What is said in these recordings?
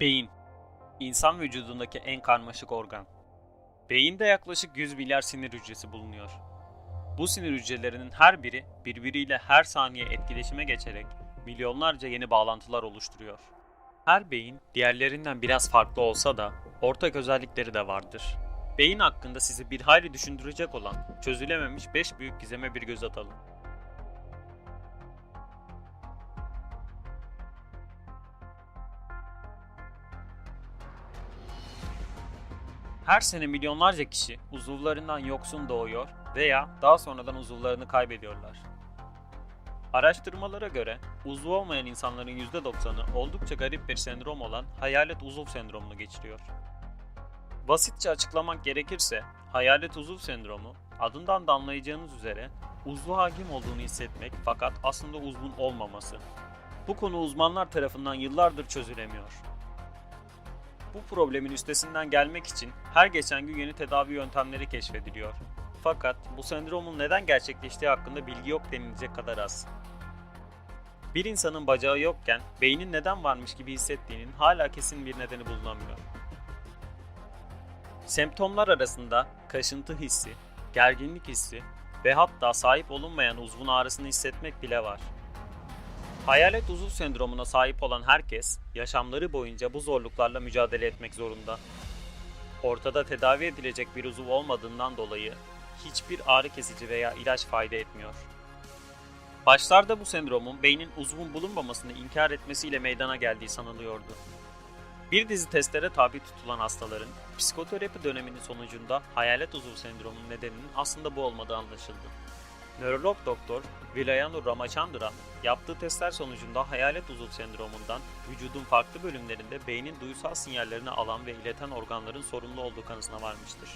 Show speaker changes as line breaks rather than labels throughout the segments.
Beyin. İnsan vücudundaki en karmaşık organ. Beyinde yaklaşık 100 milyar sinir hücresi bulunuyor. Bu sinir hücrelerinin her biri birbiriyle her saniye etkileşime geçerek milyonlarca yeni bağlantılar oluşturuyor. Her beyin diğerlerinden biraz farklı olsa da ortak özellikleri de vardır. Beyin hakkında sizi bir hayli düşündürecek olan çözülememiş 5 büyük gizeme bir göz atalım. Her sene milyonlarca kişi uzuvlarından yoksun doğuyor veya daha sonradan uzuvlarını kaybediyorlar. Araştırmalara göre uzvu olmayan insanların %90'ı oldukça garip bir sendrom olan hayalet uzuv sendromunu geçiriyor. Basitçe açıklamak gerekirse hayalet uzuv sendromu adından da anlayacağınız üzere uzvu hakim olduğunu hissetmek fakat aslında uzvun olmaması. Bu konu uzmanlar tarafından yıllardır çözülemiyor. Bu problemin üstesinden gelmek için her geçen gün yeni tedavi yöntemleri keşfediliyor. Fakat bu sendromun neden gerçekleştiği hakkında bilgi yok denilecek kadar az. Bir insanın bacağı yokken beynin neden varmış gibi hissettiğinin hala kesin bir nedeni bulunamıyor. Semptomlar arasında kaşıntı hissi, gerginlik hissi ve hatta sahip olunmayan uzvun ağrısını hissetmek bile var. Hayalet uzuv sendromuna sahip olan herkes yaşamları boyunca bu zorluklarla mücadele etmek zorunda. Ortada tedavi edilecek bir uzuv olmadığından dolayı hiçbir ağrı kesici veya ilaç fayda etmiyor. Başlarda bu sendromun beynin uzvun bulunmamasını inkar etmesiyle meydana geldiği sanılıyordu. Bir dizi testlere tabi tutulan hastaların psikoterapi döneminin sonucunda hayalet uzuv sendromunun nedeninin aslında bu olmadığı anlaşıldı. Nörolog doktor Vilayanu Ramachandran yaptığı testler sonucunda hayalet uzuv sendromundan vücudun farklı bölümlerinde beynin duysal sinyallerini alan ve ileten organların sorumlu olduğu kanısına varmıştır.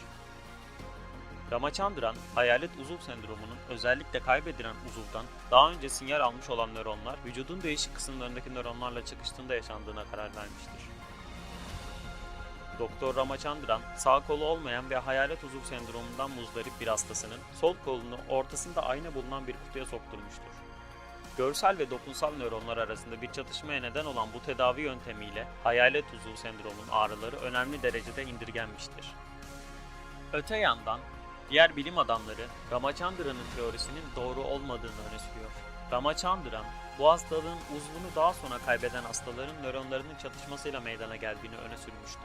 Ramachandran, hayalet uzuv sendromunun özellikle kaybedilen uzuvdan daha önce sinyal almış olan nöronlar vücudun değişik kısımlarındaki nöronlarla çıkıştığında yaşandığına karar vermiştir. Doktor Ramachandran, sağ kolu olmayan ve hayalet uzuv sendromundan muzdarip bir hastasının sol kolunu ortasında ayna bulunan bir kutuya sokturmuştur. Görsel ve dokunsal nöronlar arasında bir çatışmaya neden olan bu tedavi yöntemiyle hayalet uzuv sendromunun ağrıları önemli derecede indirgenmiştir. Öte yandan diğer bilim adamları Ramachandran'ın teorisinin doğru olmadığını öne sürüyor. Ramachandran, bu hastalığın uzvunu daha sonra kaybeden hastaların nöronlarının çatışmasıyla meydana geldiğini öne sürmüştü.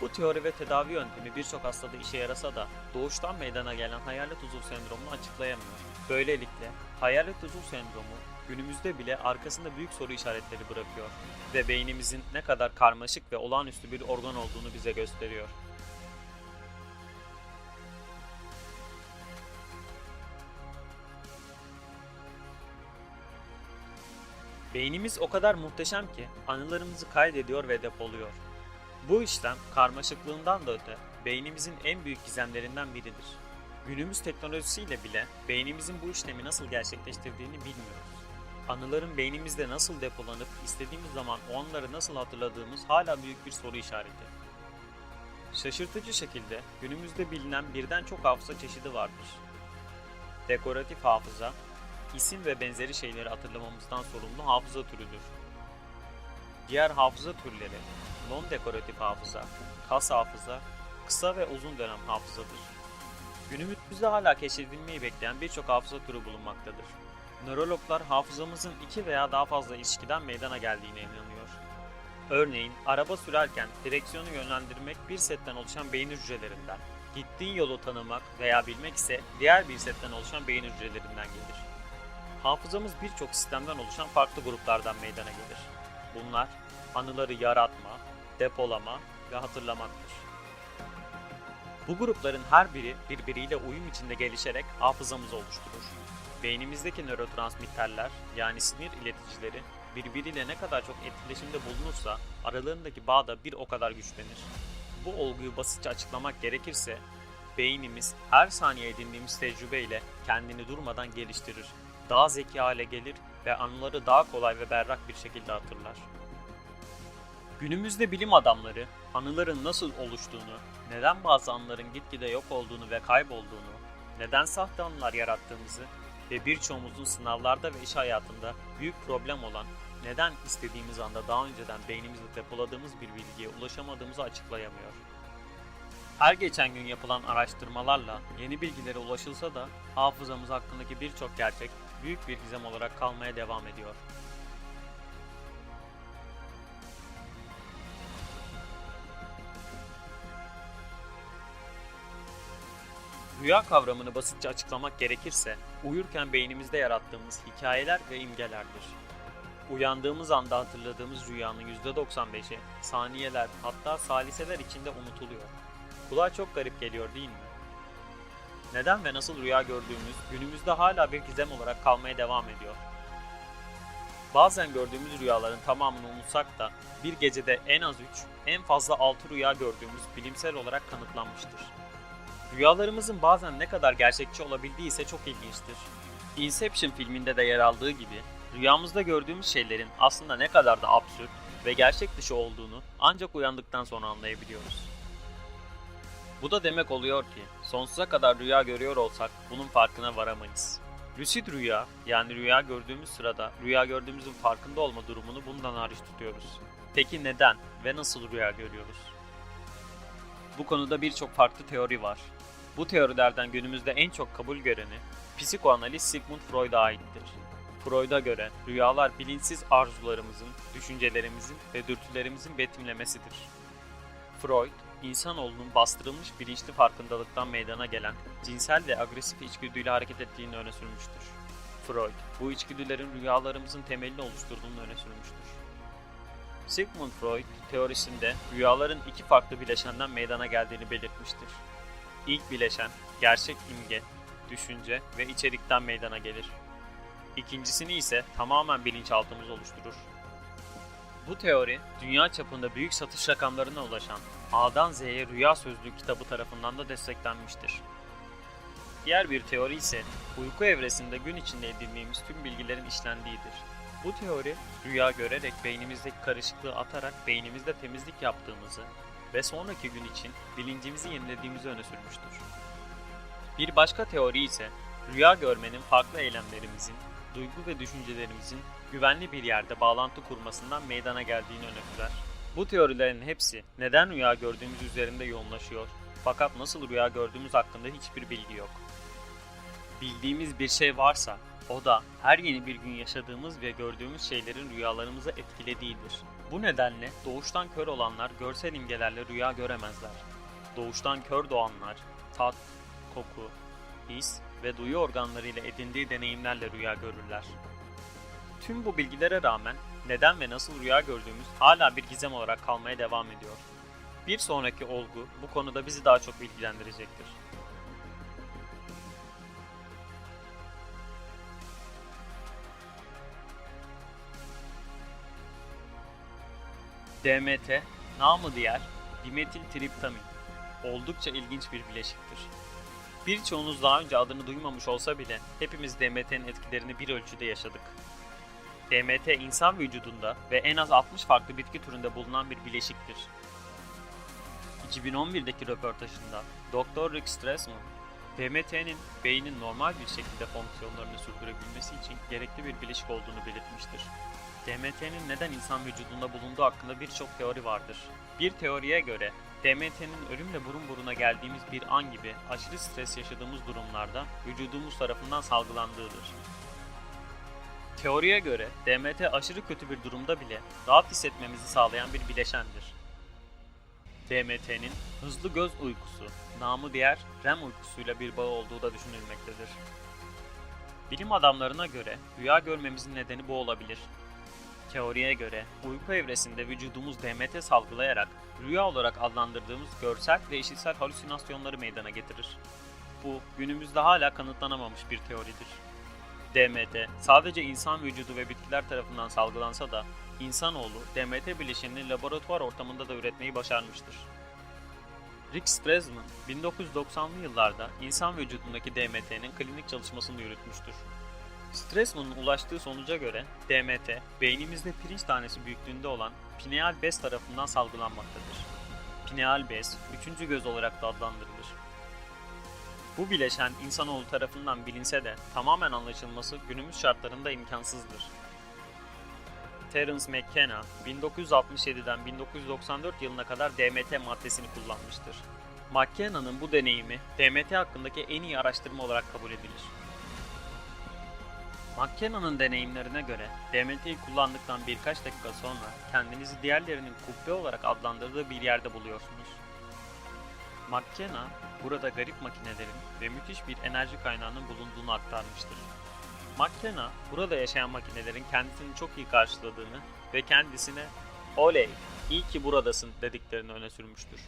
Bu teori ve tedavi yöntemi birçok hastada işe yarasa da doğuştan meydana gelen hayalet uzuv sendromunu açıklayamıyor. Böylelikle hayalet uzuv sendromu günümüzde bile arkasında büyük soru işaretleri bırakıyor ve beynimizin ne kadar karmaşık ve olağanüstü bir organ olduğunu bize gösteriyor. Beynimiz o kadar muhteşem ki anılarımızı kaydediyor ve depoluyor. Bu işlem karmaşıklığından da öte beynimizin en büyük gizemlerinden biridir. Günümüz teknolojisiyle bile beynimizin bu işlemi nasıl gerçekleştirdiğini bilmiyoruz. Anıların beynimizde nasıl depolanıp istediğimiz zaman o anları nasıl hatırladığımız hala büyük bir soru işareti. Şaşırtıcı şekilde günümüzde bilinen birden çok hafıza çeşidi vardır. Dekoratif hafıza, isim ve benzeri şeyleri hatırlamamızdan sorumlu hafıza türüdür. Diğer hafıza türleri non-dekoratif hafıza, kas hafıza, kısa ve uzun dönem hafızadır. Günümüzde hala keşfedilmeyi bekleyen birçok hafıza türü bulunmaktadır. Nörologlar hafızamızın iki veya daha fazla ilişkiden meydana geldiğine inanıyor. Örneğin araba sürerken direksiyonu yönlendirmek bir setten oluşan beyin hücrelerinden, gittiğin yolu tanımak veya bilmek ise diğer bir setten oluşan beyin hücrelerinden gelir. Hafızamız birçok sistemden oluşan farklı gruplardan meydana gelir. Bunlar anıları yaratma, depolama ve hatırlamaktır. Bu grupların her biri birbiriyle uyum içinde gelişerek hafızamızı oluşturur. Beynimizdeki nörotransmitterler yani sinir ileticileri birbiriyle ne kadar çok etkileşimde bulunursa aralarındaki bağ da bir o kadar güçlenir. Bu olguyu basitçe açıklamak gerekirse beynimiz her saniye edindiğimiz tecrübeyle kendini durmadan geliştirir, daha zeki hale gelir ve anıları daha kolay ve berrak bir şekilde hatırlar. Günümüzde bilim adamları anıların nasıl oluştuğunu, neden bazı anıların gitgide yok olduğunu ve kaybolduğunu, neden sahte anılar yarattığımızı ve birçoğumuzun sınavlarda ve iş hayatında büyük problem olan neden istediğimiz anda daha önceden beynimizde depoladığımız bir bilgiye ulaşamadığımızı açıklayamıyor. Her geçen gün yapılan araştırmalarla yeni bilgilere ulaşılsa da hafızamız hakkındaki birçok gerçek büyük bir gizem olarak kalmaya devam ediyor. Rüya kavramını basitçe açıklamak gerekirse, uyurken beynimizde yarattığımız hikayeler ve imgelerdir. Uyandığımız anda hatırladığımız rüyanın %95'i saniyeler hatta saliseler içinde unutuluyor. Kulağa çok garip geliyor değil mi? Neden ve nasıl rüya gördüğümüz günümüzde hala bir gizem olarak kalmaya devam ediyor. Bazen gördüğümüz rüyaların tamamını unutsak da bir gecede en az 3, en fazla 6 rüya gördüğümüz bilimsel olarak kanıtlanmıştır. Rüyalarımızın bazen ne kadar gerçekçi olabildiği ise çok ilginçtir. Inception filminde de yer aldığı gibi rüyamızda gördüğümüz şeylerin aslında ne kadar da absürt ve gerçek dışı olduğunu ancak uyandıktan sonra anlayabiliyoruz. Bu da demek oluyor ki sonsuza kadar rüya görüyor olsak bunun farkına varamayız. Lucid rüya yani rüya gördüğümüz sırada rüya gördüğümüzün farkında olma durumunu bundan hariç tutuyoruz. Peki neden ve nasıl rüya görüyoruz? Bu konuda birçok farklı teori var. Bu teorilerden günümüzde en çok kabul göreni psikoanaliz Sigmund Freud'a aittir. Freud'a göre rüyalar bilinçsiz arzularımızın, düşüncelerimizin ve dürtülerimizin betimlemesidir. Freud, insanoğlunun bastırılmış bilinçli farkındalıktan meydana gelen cinsel ve agresif içgüdüyle hareket ettiğini öne sürmüştür. Freud, bu içgüdülerin rüyalarımızın temelini oluşturduğunu öne sürmüştür. Sigmund Freud teorisinde rüyaların iki farklı bileşenden meydana geldiğini belirtmiştir. İlk bileşen gerçek imge, düşünce ve içerikten meydana gelir. İkincisini ise tamamen bilinçaltımız oluşturur. Bu teori dünya çapında büyük satış rakamlarına ulaşan A'dan Z'ye Rüya Sözlüğü kitabı tarafından da desteklenmiştir. Diğer bir teori ise uyku evresinde gün içinde edindiğimiz tüm bilgilerin işlendiğidir. Bu teori rüya görerek beynimizdeki karışıklığı atarak beynimizde temizlik yaptığımızı ve sonraki gün için bilincimizi yenilediğimizi öne sürmüştür. Bir başka teori ise rüya görmenin farklı eylemlerimizin, duygu ve düşüncelerimizin güvenli bir yerde bağlantı kurmasından meydana geldiğini öne sürer. Bu teorilerin hepsi neden rüya gördüğümüz üzerinde yoğunlaşıyor fakat nasıl rüya gördüğümüz hakkında hiçbir bilgi yok. Bildiğimiz bir şey varsa o da her yeni bir gün yaşadığımız ve gördüğümüz şeylerin rüyalarımızı etkilediğidir. Bu nedenle doğuştan kör olanlar görsel imgelerle rüya göremezler. Doğuştan kör doğanlar tat, koku, his ve duyu organlarıyla edindiği deneyimlerle rüya görürler. Tüm bu bilgilere rağmen neden ve nasıl rüya gördüğümüz hala bir gizem olarak kalmaya devam ediyor. Bir sonraki olgu bu konuda bizi daha çok bilgilendirecektir. DMT, namı diğer dimetiltriptamin, oldukça ilginç bir bileşiktir. Birçoğunuz daha önce adını duymamış olsa bile hepimiz DMT'nin etkilerini bir ölçüde yaşadık. DMT insan vücudunda ve en az 60 farklı bitki türünde bulunan bir bileşiktir. 2011'deki röportajında Dr. Rick Strassman, DMT'nin beynin normal bir şekilde fonksiyonlarını sürdürebilmesi için gerekli bir bileşik olduğunu belirtmiştir. DMT'nin neden insan vücudunda bulunduğu hakkında birçok teori vardır. Bir teoriye göre DMT'nin ölümle burun buruna geldiğimiz bir an gibi aşırı stres yaşadığımız durumlarda vücudumuz tarafından salgılandığıdır. Teoriye göre DMT aşırı kötü bir durumda bile rahat hissetmemizi sağlayan bir bileşendir. DMT'nin hızlı göz uykusu, namı diğer REM uykusuyla bir bağı olduğu da düşünülmektedir. Bilim adamlarına göre rüya görmemizin nedeni bu olabilir. Teoriye göre uyku evresinde vücudumuz DMT salgılayarak rüya olarak adlandırdığımız görsel ve işitsel halüsinasyonları meydana getirir. Bu günümüzde hala kanıtlanamamış bir teoridir. DMT sadece insan vücudu ve bitkiler tarafından salgılansa da insanoğlu DMT bileşenini laboratuvar ortamında da üretmeyi başarmıştır. Rick Strassman 1990'lı yıllarda insan vücudundaki DMT'nin klinik çalışmasını yürütmüştür. Strassman'ın ulaştığı sonuca göre DMT, beynimizde pirinç tanesi büyüklüğünde olan pineal bez tarafından salgılanmaktadır. Pineal bez, üçüncü göz olarak da adlandırılır. Bu bileşen insanoğlu tarafından bilinse de tamamen anlaşılması günümüz şartlarında imkansızdır. Terence McKenna 1967'den 1994 yılına kadar DMT maddesini kullanmıştır. McKenna'nın bu deneyimi DMT hakkındaki en iyi araştırma olarak kabul edilir. McKenna'nın deneyimlerine göre DMT'yi kullandıktan birkaç dakika sonra kendinizi diğerlerinin kubbe olarak adlandırdığı bir yerde buluyorsunuz. McKenna burada garip makinelerin ve müthiş bir enerji kaynağının bulunduğunu aktarmıştır. McKenna burada yaşayan makinelerin kendisini çok iyi karşıladığını ve kendisine "Oley, iyi ki buradasın." dediklerini öne sürmüştür.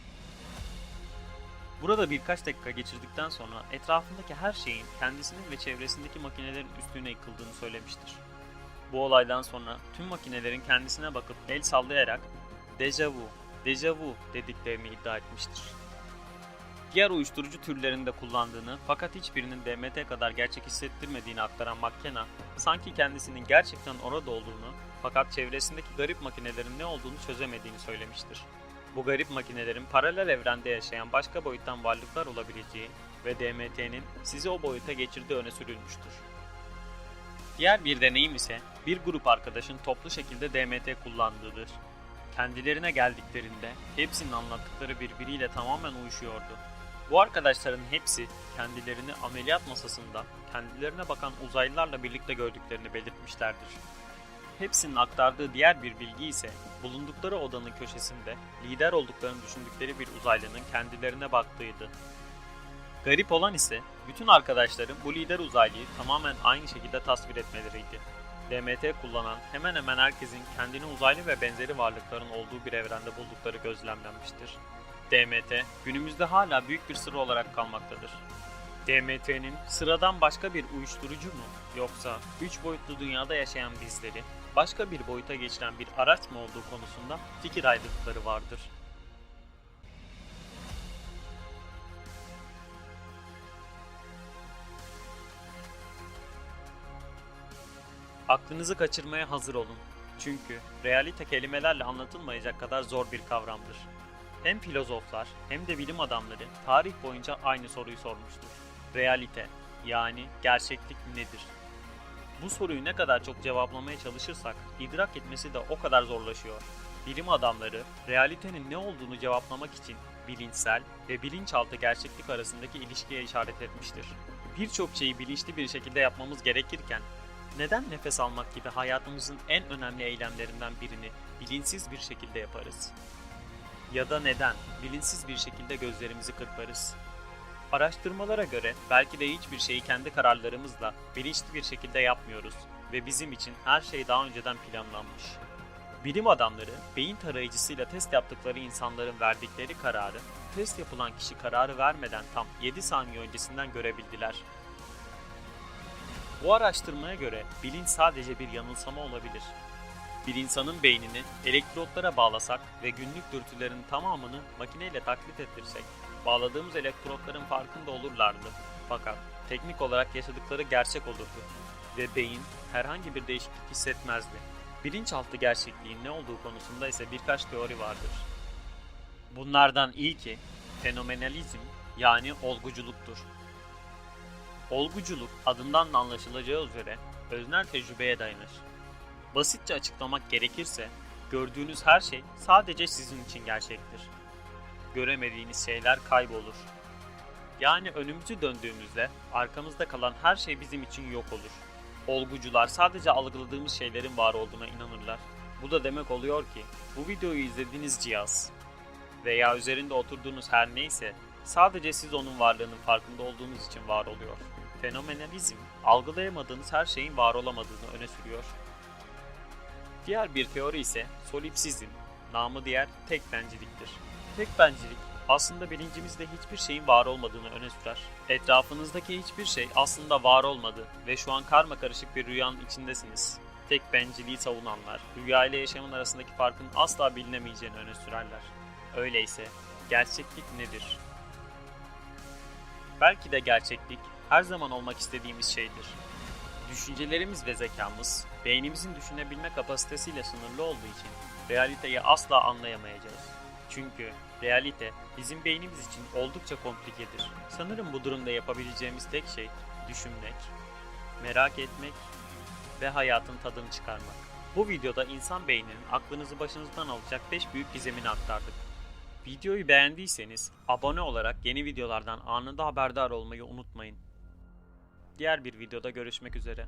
Burada birkaç dakika geçirdikten sonra etrafındaki her şeyin kendisinin ve çevresindeki makinelerin üstüne yıkıldığını söylemiştir. Bu olaydan sonra tüm makinelerin kendisine bakıp el sallayarak deja vu, deja vu dediklerini iddia etmiştir. Diğer uyuşturucu türlerinde kullandığını fakat hiçbirinin DMT kadar gerçek hissettirmediğini aktaran McKenna, sanki kendisinin gerçekten orada olduğunu fakat çevresindeki garip makinelerin ne olduğunu çözemediğini söylemiştir. Bu garip makinelerin paralel evrende yaşayan başka boyuttan varlıklar olabileceği ve DMT'nin sizi o boyuta geçirdiği öne sürülmüştür. Diğer bir deneyim ise bir grup arkadaşın toplu şekilde DMT kullandığıdır. Kendilerine geldiklerinde hepsinin anlattıkları birbiriyle tamamen uyuşuyordu. Bu arkadaşların hepsi kendilerini ameliyat masasında kendilerine bakan uzaylılarla birlikte gördüklerini belirtmişlerdir. Hepsinin aktardığı diğer bir bilgi ise bulundukları odanın köşesinde lider olduklarını düşündükleri bir uzaylının kendilerine baktığıydı. Garip olan ise bütün arkadaşların bu lider uzaylıyı tamamen aynı şekilde tasvir etmeleriydi. DMT kullanan hemen hemen herkesin kendini uzaylı ve benzeri varlıkların olduğu bir evrende buldukları gözlemlenmiştir. DMT günümüzde hala büyük bir sır olarak kalmaktadır. DMT'nin sıradan başka bir uyuşturucu mu yoksa 3 boyutlu dünyada yaşayan bizleri başka bir boyuta geçiren bir araç mı olduğu konusunda fikir ayrılıkları vardır. Aklınızı kaçırmaya hazır olun. Çünkü realite kelimelerle anlatılmayacak kadar zor bir kavramdır. Hem filozoflar hem de bilim adamları tarih boyunca aynı soruyu sormuştur. Realite yani gerçeklik nedir? Bu soruyu ne kadar çok cevaplamaya çalışırsak idrak etmesi de o kadar zorlaşıyor. Bilim adamları realitenin ne olduğunu cevaplamak için bilinçsel ve bilinçaltı gerçeklik arasındaki ilişkiye işaret etmiştir. Birçok şeyi bilinçli bir şekilde yapmamız gerekirken neden nefes almak gibi hayatımızın en önemli eylemlerinden birini bilinçsiz bir şekilde yaparız? Ya da neden bilinçsiz bir şekilde gözlerimizi kırparız? Araştırmalara göre belki de hiçbir şeyi kendi kararlarımızla bilinçli bir şekilde yapmıyoruz ve bizim için her şey daha önceden planlanmış. Bilim adamları beyin tarayıcısıyla test yaptıkları insanların verdikleri kararı test yapılan kişi kararı vermeden tam 7 saniye öncesinden görebildiler. Bu araştırmaya göre bilinç sadece bir yanılsama olabilir. Bir insanın beynini elektrotlara bağlasak ve günlük dürtülerin tamamını makineyle taklit ettirsek, bağladığımız elektrotların farkında olurlardı. Fakat teknik olarak yaşadıkları gerçek olurdu ve beyin herhangi bir değişiklik hissetmezdi. Bilinçaltı gerçekliğin ne olduğu konusunda ise birkaç teori vardır. Bunlardan ilki fenomenalizm yani olguculuktur. Olguculuk adından da anlaşılacağı üzere öznel tecrübeye dayanır. Basitçe açıklamak gerekirse gördüğünüz her şey sadece sizin için gerçektir. Göremediğiniz şeyler kaybolur. Yani önümüzü döndüğümüzde arkamızda kalan her şey bizim için yok olur. Olgucular sadece algıladığımız şeylerin var olduğuna inanırlar. Bu da demek oluyor ki bu videoyu izlediğiniz cihaz veya üzerinde oturduğunuz her neyse sadece siz onun varlığının farkında olduğunuz için var oluyor. Fenomenalizm, algılayamadığınız her şeyin var olamadığını öne sürüyor. Diğer bir teori ise solipsizm, namı diğer tek benciliktir. Tek bencilik aslında bilincimizde hiçbir şeyin var olmadığını öne sürer. Etrafınızdaki hiçbir şey aslında var olmadı ve şu an karma karışık bir rüyanın içindesiniz. Tek benciliği savunanlar, rüya ile yaşamın arasındaki farkın asla bilinemeyeceğini öne sürerler. Öyleyse gerçeklik nedir? Belki de gerçeklik her zaman olmak istediğimiz şeydir. Düşüncelerimiz ve zekamız, beynimizin düşünebilme kapasitesiyle sınırlı olduğu için realiteyi asla anlayamayacağız. Çünkü realite bizim beynimiz için oldukça komplikedir. Sanırım bu durumda yapabileceğimiz tek şey düşünmek, merak etmek ve hayatın tadını çıkarmak. Bu videoda insan beyninin aklınızı başınızdan alacak 5 büyük gizemini aktardık. Videoyu beğendiyseniz abone olarak yeni videolardan anında haberdar olmayı unutmayın. Diğer bir videoda görüşmek üzere.